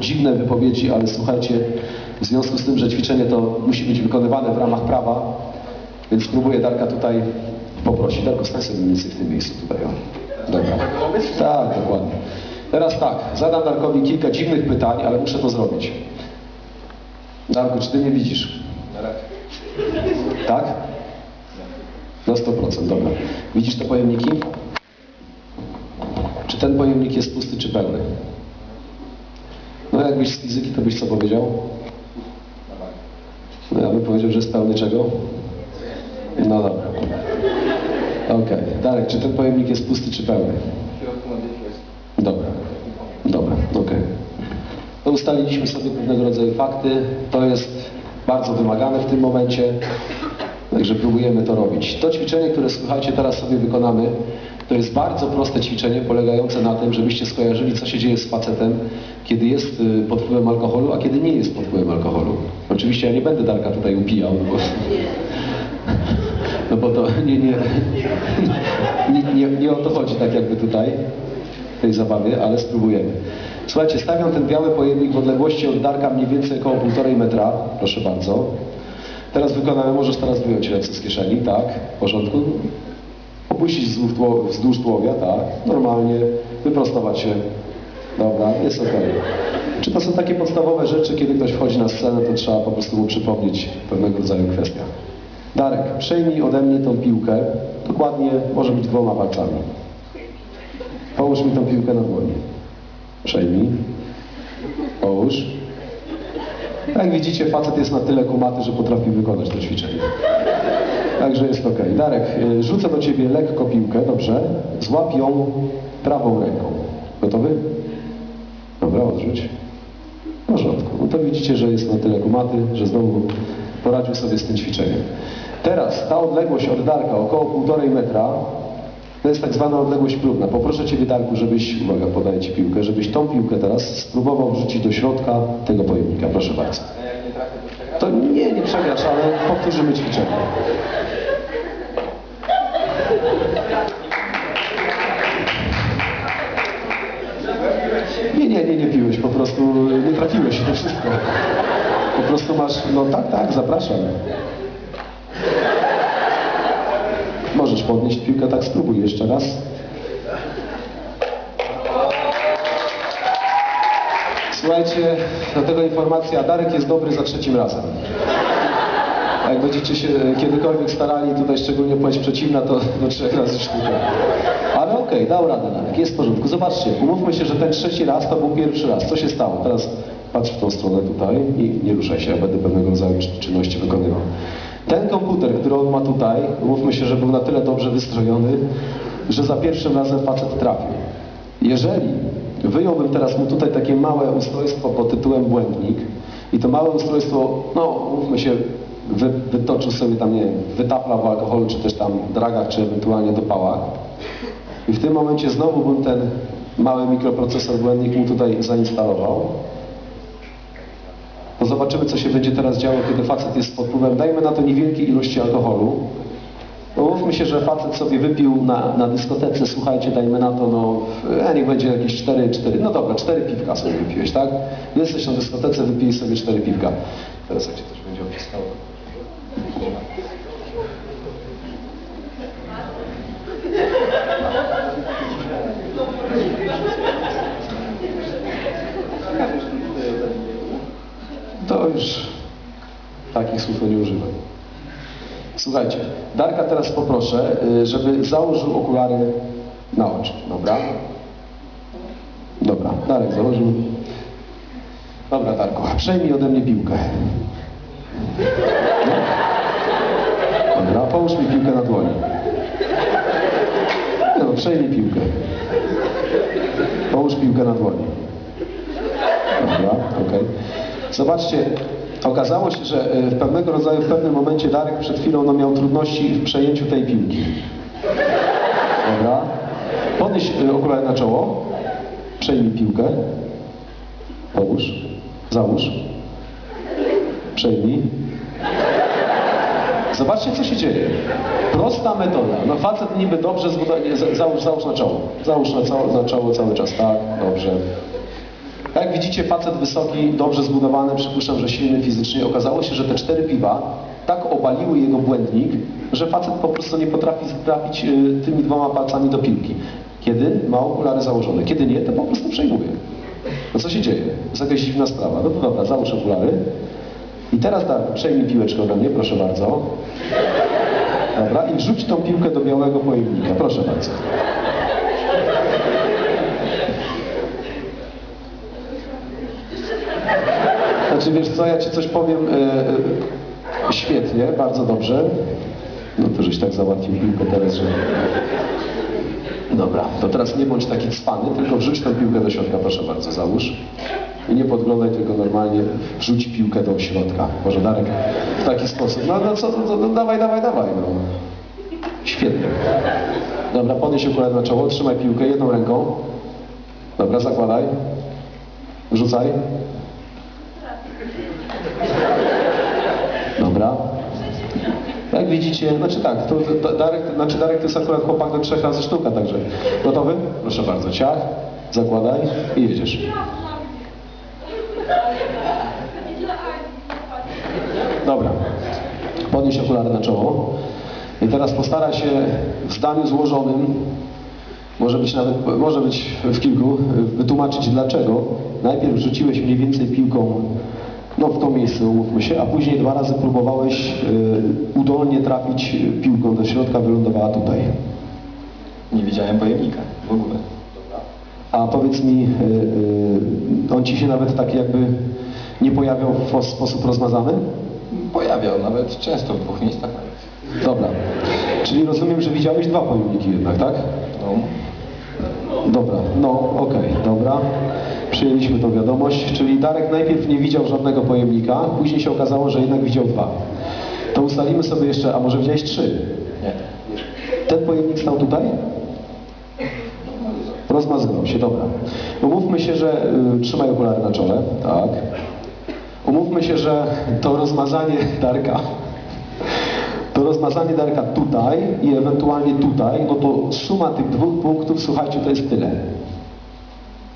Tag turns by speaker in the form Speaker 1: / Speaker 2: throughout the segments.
Speaker 1: dziwne wypowiedzi, ale słuchajcie, w związku z tym, że ćwiczenie to musi być wykonywane w ramach prawa, więc spróbuję Darka tutaj poprosić. Darko, stań sobie mniej więcej w tym miejscu tutaj. O. Dobra. Tak, dokładnie. Teraz tak, zadam Darkowi kilka dziwnych pytań, ale muszę to zrobić. Darku, czy ty nie widzisz? Tak? Na 100%, dobra. Widzisz te pojemniki? Czy ten pojemnik jest pusty czy pełny? No jakbyś z fizyki, to byś co powiedział? No ja bym powiedział, że jest pełny czego? No dobra. Okej. Darek, czy ten pojemnik jest pusty czy pełny? Dobra. Dobra, okej. To ustaliliśmy sobie pewnego rodzaju fakty. To jest bardzo wymagane w tym momencie. Także próbujemy to robić. To ćwiczenie, które słuchajcie, teraz sobie wykonamy, to jest bardzo proste ćwiczenie polegające na tym, żebyście skojarzyli, co się dzieje z facetem, kiedy jest y, pod wpływem alkoholu, a kiedy nie jest pod wpływem alkoholu. Oczywiście ja nie będę Darka tutaj upijał, no bo, no bo to nie, nie, nie, nie, nie o to chodzi tak jakby tutaj, w tej zabawie, ale spróbujemy. Słuchajcie, stawiam ten biały pojemnik w odległości od Darka mniej więcej około 1,5 metra, proszę bardzo. Teraz wykonamy, możesz teraz wyjąć ręce z kieszeni, tak, w porządku. Opuścić wzdłuż, tło, wzdłuż tułowia, tak, normalnie, wyprostować się. Dobra, jest ok. Czy to są takie podstawowe rzeczy, kiedy ktoś wchodzi na scenę, to trzeba po prostu mu przypomnieć pewnego rodzaju kwestia. Darek, przejmij ode mnie tą piłkę, dokładnie, może być dwoma palcami. Połóż mi tą piłkę na dłoni. Przejmij. Połóż. Jak widzicie, facet jest na tyle kumaty, że potrafi wykonać to ćwiczenie. Także jest ok. Darek, y, rzucę do Ciebie lekko piłkę, dobrze? Złap ją prawą ręką. Gotowy? Dobra, odrzuć. W porządku. No to widzicie, że jest na tyle kumaty, że znowu poradził sobie z tym ćwiczeniem. Teraz ta odległość od Darka, około 1,5 metra, to jest tak zwana odległość próbna. Poproszę Ciebie, Darku, żebyś, uwaga, podaję Ci piłkę, żebyś tą piłkę teraz spróbował wrzucić do środka tego pojemnika. Proszę bardzo. To nie, nie przegrasz, ale powtórzymy ćwiczenie. Nie, nie, nie, piłeś, po prostu nie trafiłeś to wszystko. Po prostu masz, no tak, tak, zapraszam. Możesz podnieść piłkę, tak spróbuj jeszcze raz. Słuchajcie, do tego informacja, Darek jest dobry za trzecim razem. Jak będziecie się kiedykolwiek starali, tutaj szczególnie płeć przeciwna, to do trzech razy sztuka. Ale okej, dał radę Darek, jest w porządku. Zobaczcie, umówmy się, że ten trzeci raz to był pierwszy raz. Co się stało? Teraz patrz w tą stronę tutaj i nie ruszaj się, ja będę pewnego rodzaju czy- czynności wykonywał. Ten komputer, który on ma tutaj, umówmy się, że był na tyle dobrze wystrojony, że za pierwszym razem facet trafił. Jeżeli wyjąłbym teraz mu tutaj takie małe ustrojstwo pod tytułem błędnik i to małe ustrojstwo, no mówmy się, wy, wytoczył sobie tam, nie wiem, wytapla w alkoholu, czy też tam dragach, czy ewentualnie dopałach i w tym momencie znowu bym ten mały mikroprocesor błędnik mu tutaj zainstalował, to zobaczymy, co się będzie teraz działo, kiedy facet jest pod wpływem, dajmy na to niewielkiej ilości alkoholu. No, Mówmy się, że facet sobie wypił na, na dyskotece, słuchajcie, dajmy na to, no, e, niech będzie jakieś 4, 4, no dobra, 4 piwka sobie wypiłeś, tak? Jesteś na dyskotece, wypij sobie 4 piwka. Teraz jak się coś będzie opiskało. To już takich słów nie używam. Słuchajcie, Darka teraz poproszę, y, żeby założył okulary na oczy, dobra? Dobra, Darek założył. Dobra, Darku, przejmij ode mnie piłkę. Połóż mi piłkę na dłoni. No, przejmij piłkę. Połóż piłkę na dłoni. Dobra, okej. Zobaczcie, okazało się, że e, w pewnego rodzaju, w pewnym momencie Darek przed chwilą no, miał trudności w przejęciu tej piłki. Dobra. Podnieś e, okulary na czoło. Przejmij piłkę. Połóż. Załóż. Przejmij. Zobaczcie, co się dzieje. Prosta metoda. No facet niby dobrze zbudowany. Załóż, załóż na czoło. Załóż na, całe, na czoło cały czas. Tak, dobrze. Jak widzicie, facet wysoki, dobrze zbudowany, przypuszczam, że silny fizycznie. Okazało się, że te cztery piwa tak obaliły jego błędnik, że facet po prostu nie potrafi trafić y, tymi dwoma palcami do piłki. Kiedy ma okulary założone. Kiedy nie, to po prostu przejmuje. No co się dzieje? Jest jakaś dziwna sprawa. No to dobra, załóż okulary. I teraz tak, przejmij piłeczkę ode mnie, proszę bardzo. Dobra, i wrzuć tą piłkę do białego pojemnika. Proszę bardzo. Znaczy wiesz co, ja ci coś powiem e, e, świetnie, bardzo dobrze. No to żeś tak załatwił piłkę teraz, że... Dobra, to teraz nie bądź taki cwany, tylko wrzuć tę piłkę do środka, proszę bardzo, załóż. I nie podglądaj, tylko normalnie wrzuć piłkę do środka. Może Darek w taki sposób. No, no co, no, no, dawaj, dawaj, dawaj. No. Świetnie. Dobra, podnieś okulary na czoło, trzymaj piłkę jedną ręką. Dobra, zakładaj. Wrzucaj. Dobra. Jak widzicie, znaczy tak, to, to Darek, znaczy Darek to jest akurat chłopak do trzech razy sztuka, także gotowy? Proszę bardzo, ciach, zakładaj i jedziesz. Podnieś okulary na czoło i teraz postaraj się w zdaniu złożonym, może być nawet, może być w kilku, wytłumaczyć dlaczego najpierw rzuciłeś mniej więcej piłką no w to miejsce, umówmy się, a później dwa razy próbowałeś y, udolnie trafić piłką do środka, wylądowała tutaj.
Speaker 2: Nie widziałem pojemnika w ogóle.
Speaker 1: A powiedz mi, y, y, on ci się nawet tak jakby nie pojawiał w sposób rozmazany?
Speaker 2: Pojawiał nawet często w dwóch miejscach.
Speaker 1: Dobra. Czyli rozumiem, że widziałeś dwa pojemniki jednak, tak?
Speaker 2: No,
Speaker 1: Dobra, no okej, dobra. Przyjęliśmy tą wiadomość, czyli Darek najpierw nie widział żadnego pojemnika, później się okazało, że jednak widział dwa. To ustalimy sobie jeszcze, a może widziałeś trzy?
Speaker 2: nie.
Speaker 1: Ten pojemnik stał tutaj? Rozmazywał się, dobra. Umówmy się, że y, trzymaj okulary na czole, tak. Umówmy się, że to rozmazanie Darka, to rozmazanie Darka tutaj i ewentualnie tutaj, no to suma tych dwóch punktów, słuchajcie, to jest tyle.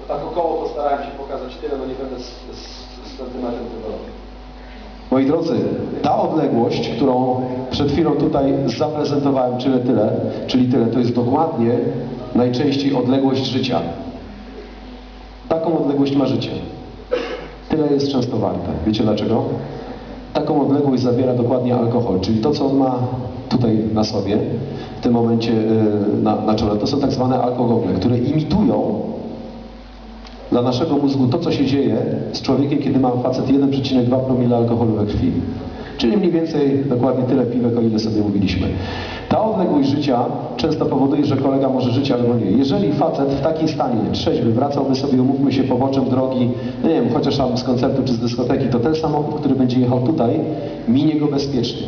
Speaker 1: To tak około postarałem się pokazać tyle, no nie będę z, z, z centymetrem tego Moi drodzy, ta odległość, którą przed chwilą tutaj zaprezentowałem, czyli tyle, czyli tyle, to jest dokładnie najczęściej odległość życia. Taką odległość ma życie. Tyle jest często warte. Wiecie dlaczego? Taką odległość zabiera dokładnie alkohol, czyli to, co on ma tutaj na sobie, w tym momencie yy, na, na czole, to są tak zwane alkohole, które imitują dla naszego mózgu to, co się dzieje z człowiekiem, kiedy ma facet 1,2 promila alkoholu we krwi. Czyli mniej więcej dokładnie tyle piwek, o ile sobie mówiliśmy. Ta odległość życia często powoduje, że kolega może żyć albo nie. Jeżeli facet w takim stanie trzeźwy wracałby sobie, umówmy się, poboczem drogi, no nie wiem, chociaż tam z koncertu czy z dyskoteki, to ten samochód, który będzie jechał tutaj, minie go bezpiecznie.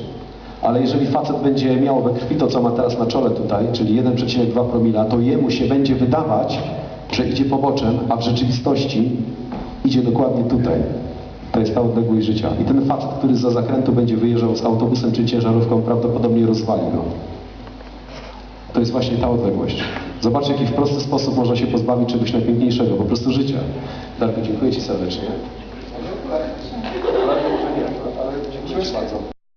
Speaker 1: Ale jeżeli facet będzie miał we krwi to, co ma teraz na czole tutaj, czyli 1,2 promila, to jemu się będzie wydawać, że idzie poboczem, a w rzeczywistości idzie dokładnie tutaj. To jest ta odległość życia. I ten facet, który za zakrętu będzie wyjeżdżał z autobusem czy ciężarówką, prawdopodobnie rozwali go. To jest właśnie ta odległość. Zobaczcie, jaki w prosty sposób można się pozbawić czegoś najpiękniejszego, po prostu życia. Darku, dziękuję Ci serdecznie. Dziękuję bardzo.